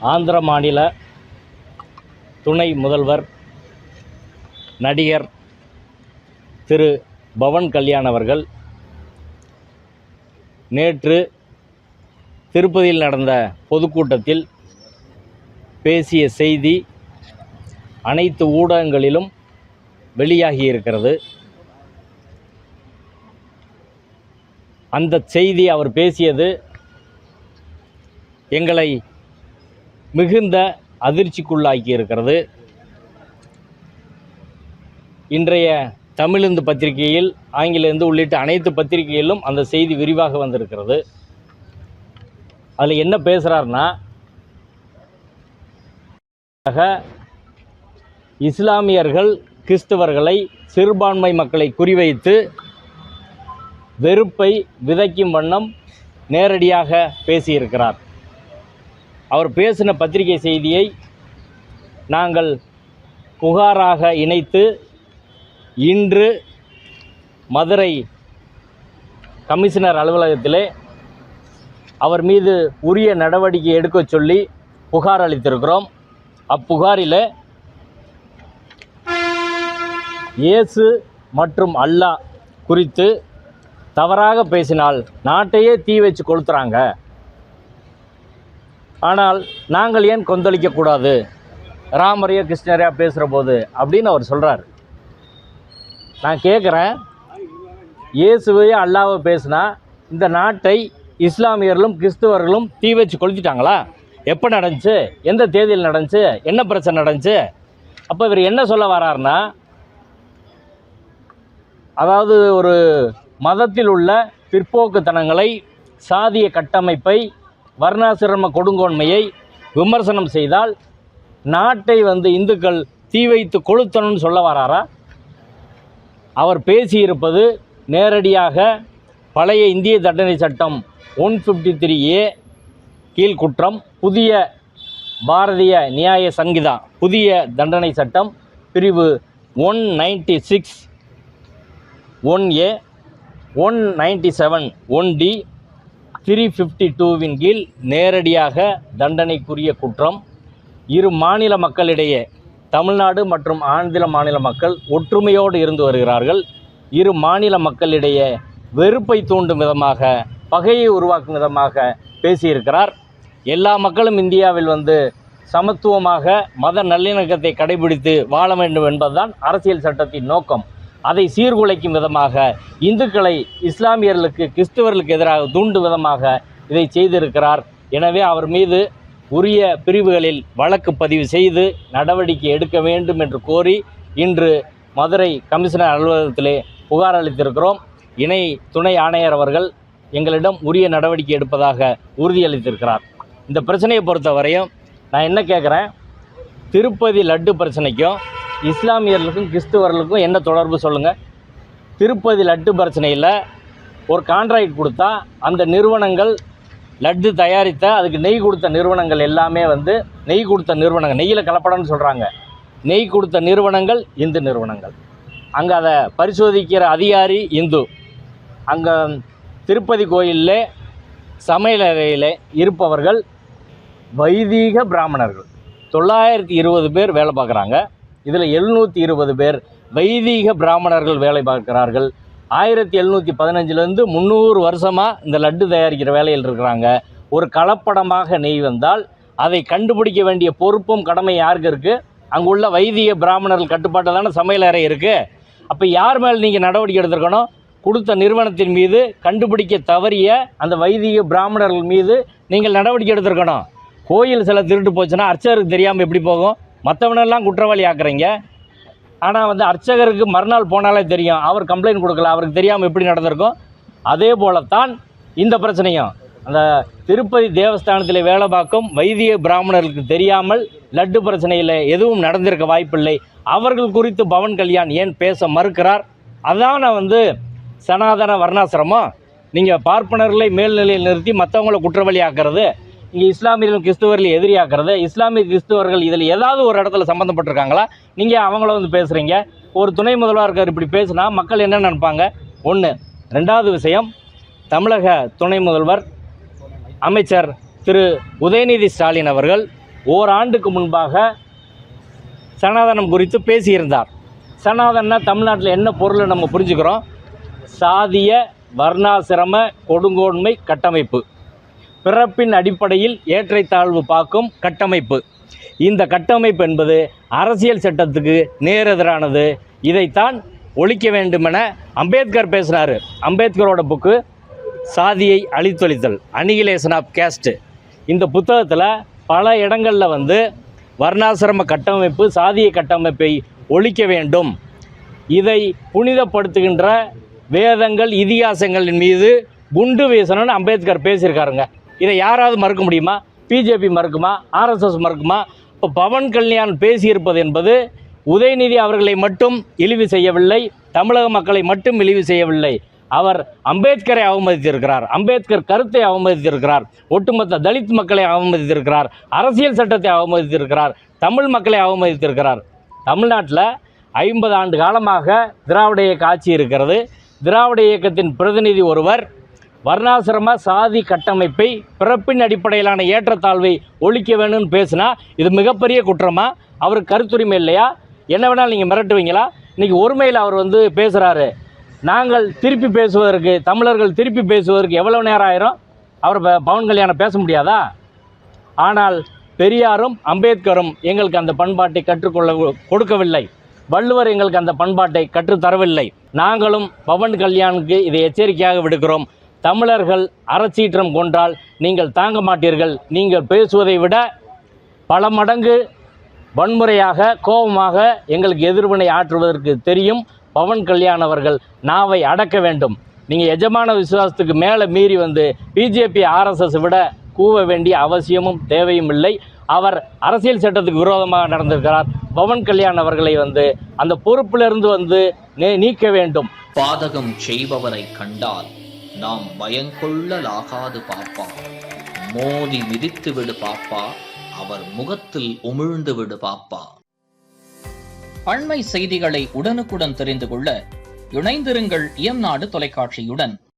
ஆந்திர மாநில துணை முதல்வர் நடிகர் திரு பவன் கல்யாண் அவர்கள் நேற்று திருப்பதியில் நடந்த பொதுக்கூட்டத்தில் பேசிய செய்தி அனைத்து ஊடகங்களிலும் வெளியாகி இருக்கிறது. அந்த செய்தி அவர் பேசியது எங்களை மிகுந்த அதிர்ச்சிக்குள்ளாக்கி இருக்கிறது இன்றைய தமிழிந்து பத்திரிகையில் ஆங்கிலேந்து உள்ளிட்ட அனைத்து பத்திரிகைகளிலும் அந்த செய்தி விரிவாக வந்திருக்கிறது. அதில் என்ன பேசுகிறாருன்னா இஸ்லாமியர்கள் கிறிஸ்தவர்களை சிறுபான்மை மக்களை குறிவைத்து வெறுப்பை விதைக்கும் வண்ணம் நேரடியாக பேசியிருக்கிறார். அவர் பேசின பத்திரிகை செய்தியை நாங்கள் புகாராக இணைத்து இன்று மதுரை கமிஷனர் அலுவலகத்திலே அவர் மீது உரிய நடவடிக்கை எடுக்கச் சொல்லி புகார் அளித்திருக்கிறோம். அப்புகாரில் இயேசு மற்றும் அல்லாஹ் குறித்து தவறாக பேசினால் நாட்டையே தீ வச்சு கொளுத்துறாங்க. ஆனால் நாங்கள் ஏன் கொந்தளிக்கக்கூடாது ராமரையோ கிருஷ்ணரையா பேசுகிற போது அப்படின்னு அவர் சொல்கிறார் நான் கேட்குறேன் இயேசுவையோ அல்லாவை பேசுனா இந்த நாட்டை இஸ்லாமியர்களும் கிறிஸ்துவர்களும் தீ வச்சு கொளுத்திட்டாங்களா? எப்போ நடந்துச்சு? எந்த தேதியில் நடந்துச்சு? என்ன பிரச்சனை நடந்துச்சு? அப்போ இவர் என்ன சொல்ல வராருன்னா அதாவது ஒரு மதத்தில் உள்ள பிற்போக்குத்தனங்களை சாதிய கட்டமைப்பை வர்ணாசிரம கொடுங்கோன்மையை விமர்சனம் செய்தால் நாட்டை வந்து இந்துக்கள் தீ வைத்து கொளுத்தணும்னு சொல்ல வராரா? அவர் பேசியிருப்பது நேரடியாக பழைய இந்திய தண்டனை சட்டம் ஒன் ஃபிஃப்டி த்ரீ ஏ கீழ்குற்றம் புதிய பாரதிய நியாய சங்கிதா புதிய தண்டனை சட்டம் பிரிவு one ninety six one A one ninety seven one D three fifty டூவின் கீழ் நேரடியாக தண்டனைக்குரிய குற்றம். இரு மாநில மக்களிடையே தமிழ்நாடு மற்றும் ஆந்திர மாநில மக்கள் ஒற்றுமையோடு இருந்து வருகிறார்கள். இரு மாநில மக்களிடையே வெறுப்பை தூண்டும் விதமாக பகையை உருவாக்கும் விதமாக பேசியிருக்கிறார். எல்லா மக்களும் இந்தியாவில் வந்து சமத்துவமாக மத நல்லிணக்கத்தை கடைபிடித்து வாழ வேண்டும் என்பதுதான் அரசியல் சட்டத்தின் நோக்கம். அதை சீர்குலைக்கும் விதமாக இந்துக்களை இஸ்லாமியர்களுக்கு கிறிஸ்துவர்களுக்கு எதிராக தூண்டும் விதமாக இதை செய்திருக்கிறார். எனவே அவர் மீது உரிய பிரிவுகளில் வழக்கு பதிவு செய்து நடவடிக்கை எடுக்க வேண்டும் என்று கோரி இன்று மதுரை கமிஷனர் அலுவலகத்திலே புகார் அளித்திருக்கிறோம். இணை துணை ஆணையர் அவர்கள் எங்களிடம் உரிய நடவடிக்கை எடுப்பதாக உறுதியளித்திருக்கிறார். இந்த பிரச்சனையை பொறுத்தவரையும் நான் என்ன கேட்குறேன்? திருப்பதி லட்டு பிரச்சனைக்கும் இஸ்லாமியர்களுக்கும் கிறிஸ்துவர்களுக்கும் என்ன தொடர்பு சொல்லுங்கள் திருப்பதி லட்டு பிரச்சனையில் ஒரு கான்ட்ராக்ட் கொடுத்தா அந்த நிறுவனங்கள் லட்டு தயாரித்த அதுக்கு நெய் கொடுத்த நிறுவனங்கள் எல்லாமே வந்து நெய் கொடுத்த நிறுவனங்கள் நெய்யில் கலப்படம்னு சொல்கிறாங்க நெய் கொடுத்த நிறுவனங்கள் இந்து நிறுவனங்கள். அங்கே அதை பரிசோதிக்கிற அதிகாரி இந்து. அங்கே திருப்பதி கோயிலில் சமையலறையில் இருப்பவர்கள் வைதீக பிராமணர்கள். தொள்ளாயிரத்தி இருபது பேர் வேலை பார்க்குறாங்க. இதில் எழுநூற்றி இருபது பேர் வைதீக பிராமணர்கள் வேலை பார்க்கிறார்கள். ஆயிரத்தி எழுநூற்றி பதினஞ்சுலேருந்து முந்நூறு வருஷமாக இந்த லட்டு தயாரிக்கிற வேலையில் இருக்கிறாங்க. ஒரு கலப்படமாக நெய் வந்தால் அதை கண்டுபிடிக்க வேண்டிய பொறுப்பும் கடமை யாருக்கு இருக்குது அங்குள்ள வைதிக பிராமணர்கள் கட்டுப்பாட்டில் தானே சமையலறை இருக்குது அப்போ யார் மேலே நீங்கள் நடவடிக்கை எடுத்திருக்கணும்? கொடுத்த நிறுவனத்தின் மீது கண்டுபிடிக்க தவறிய அந்த வைதிக பிராமணர்கள் மீது நீங்கள் நடவடிக்கை எடுத்திருக்கணும். கோயில் சில திருட்டு போச்சுன்னா அர்ச்சகருக்கு தெரியாமல் எப்படி போகும்? மற்றவனெல்லாம் குற்றவாளி ஆக்குறீங்க. ஆனால் வந்து அர்ச்சகருக்கு மறுநாள் போனாலே தெரியும். அவர் கம்ப்ளைண்ட் கொடுக்கல. அவருக்கு தெரியாமல் எப்படி நடந்திருக்கும்? அதே போலத்தான் இந்த பிரச்சனையும். அந்த திருப்பதி தேவஸ்தானத்தில் வேலை பார்க்கும் வைதிக பிராமணர்களுக்கு தெரியாமல் லட்டு பிரச்சனையில் எதுவும் நடந்திருக்க வாய்ப்பில்லை. அவர்கள் குறித்து பவன் கல்யாண் ஏன் பேச மறுக்கிறார்? அதான் நான் வந்து சனாதன வர்ணாசிரமம். நீங்கள் பார்ப்பனர்களை மேல்நிலையில் நிறுத்தி மற்றவங்கள குற்றவாளி ஆக்கிறது இங்கே இஸ்லாமியர்களும் கிறிஸ்துவர்கள் எதிரியாக்குறது இஸ்லாமிய கிறிஸ்துவர்கள் இதில் ஏதாவது ஒரு இடத்துல சம்மந்தப்பட்டிருக்காங்களா நீங்கள் அவங்கள வந்து பேசுகிறீங்க ஒரு துணை முதல்வர் இருக்கார் இப்படி பேசுனா மக்கள் என்ன நினைப்பாங்க? ஒன்று ரெண்டாவது விஷயம் தமிழக துணை முதல்வர் அமைச்சர் திரு. உதயநிதி ஸ்டாலின் அவர்கள் ஓராண்டுக்கு முன்பாக சனாதனம் குறித்து பேசியிருந்தார். சனாதனா தமிழ்நாட்டில் என்ன பொருள் நம்ம புரிஞ்சுக்கிறோம்? சாதிய வர்ணாசிரம கொடுங்கோன்மை கட்டமைப்பு. பிறப்பின் அடிப்படையில் ஏற்றைத்தாழ்வு பார்க்கும் கட்டமைப்பு. இந்த கட்டமைப்பு என்பது அரசியல் சட்டத்துக்கு நேரெதிரானது இதைத்தான் ஒழிக்க வேண்டுமென அம்பேத்கர் பேசினார். அம்பேத்கரோட புக்கு சாதியை அழித்தொழித்தல் அனிகிலேஷன் ஆஃப் கேஸ்ட்டு இந்த புத்தகத்தில் பல இடங்களில் வந்து வர்ணாசிரம கட்டமைப்பு சாதிய கட்டமைப்பை ஒழிக்க வேண்டும். இதை புனிதப்படுத்துகின்ற வேதங்கள் இதிகாசங்களின் மீது குண்டு வீசணும்னு அம்பேத்கர் பேசியிருக்காருங்க. இதை யாராவது மறுக்க முடியுமா? பிஜேபி மறுக்குமா? ஆர்எஸ்எஸ் மறுக்குமா? இப்போ பவன் கல்யாண் பேசியிருப்பது என்பது உதயநிதி அவர்களை மட்டும் இழிவு செய்யவில்லை தமிழக மக்களை மட்டும் இழிவு செய்யவில்லை. அவர் அம்பேத்கரை அவமதித்திருக்கிறார் அம்பேத்கர் கருத்தை அவமதித்திருக்கிறார் ஒட்டுமொத்த தலித் மக்களை அவமதித்திருக்கிறார் அரசியல் சட்டத்தை அவமதித்திருக்கிறார் தமிழ் மக்களை அவமதித்திருக்கிறார். தமிழ்நாட்டில் ஐம்பது ஆண்டு காலமாக திராவிட இயக்க ஆட்சி இருக்கிறது. திராவிட இயக்கத்தின் பிரதிநிதி ஒருவர் வர்ணாசிரம சாதி கட்டமைப்பை பிறப்பின் அடிப்படையிலான ஏற்றத்தாழ்வை ஒழிக்க வேணும்னு பேசினா இது மிகப்பெரிய குற்றமா? அவருக்கு கருத்துரிமை இல்லையா? என்ன வேணாலும் நீங்கள் மிரட்டுவீங்களா? இன்றைக்கி ஒருமையில் அவர் வந்து பேசுகிறாரு நாங்கள் திருப்பி பேசுவதற்கு தமிழர்கள் திருப்பி பேசுவதற்கு எவ்வளோ நேரம் ஆயிரும்? அவர் பவன் கல்யாணம் பேச முடியாதா? ஆனால் பெரியாரும் அம்பேத்கரும் எங்களுக்கு அந்த பண்பாட்டை கற்றுக்கொள்ள கொடுக்கவில்லை. வள்ளுவர் எங்களுக்கு அந்த பண்பாட்டை கற்றுத்தரவில்லை. நாங்களும் பவன் கல்யாணுக்கு இதை எச்சரிக்கையாக விடுக்கிறோம். தமிழர்கள் அறச்சீற்றம் கொண்டால் நீங்கள் தாங்க மாட்டீர்கள். நீங்கள் பேசுவதை விட பல மடங்கு வன்முறையாக கோபமாக எங்களுக்கு எதிர்வினை ஆற்றுவதற்கு தெரியும். பவன் கல்யாண் அவர்கள் நாவை அடக்க வேண்டும். நீங்கள் எஜமான விசுவாசத்துக்கு மேலே மீறி வந்து பிஜேபி ஆர்எஸ்எஸ் விட கூவ வேண்டிய அவசியமும் தேவையும் இல்லை. அவர் அரசியல் சட்டத்துக்கு விரோதமாக நடந்திருக்கிறார். பவன் கல்யாண் அவர்களை வந்து அந்த பொறுப்பிலிருந்து வந்து நீ- நீக்க வேண்டும். பாதகம் செய்பவரை கண்டால் நாம் பயங்கொள்ளலாகாது பாப்பா. மோதி மிதித்து விடு பாப்பா. அவர் முகத்தில் உமிழ்ந்து விடு பாப்பா. அண்மை செய்திகளை உடனுக்குடன் தெரிந்து கொள்ள இணைந்திருங்கள் இயம்நாடு தொலைக்காட்சியுடன்.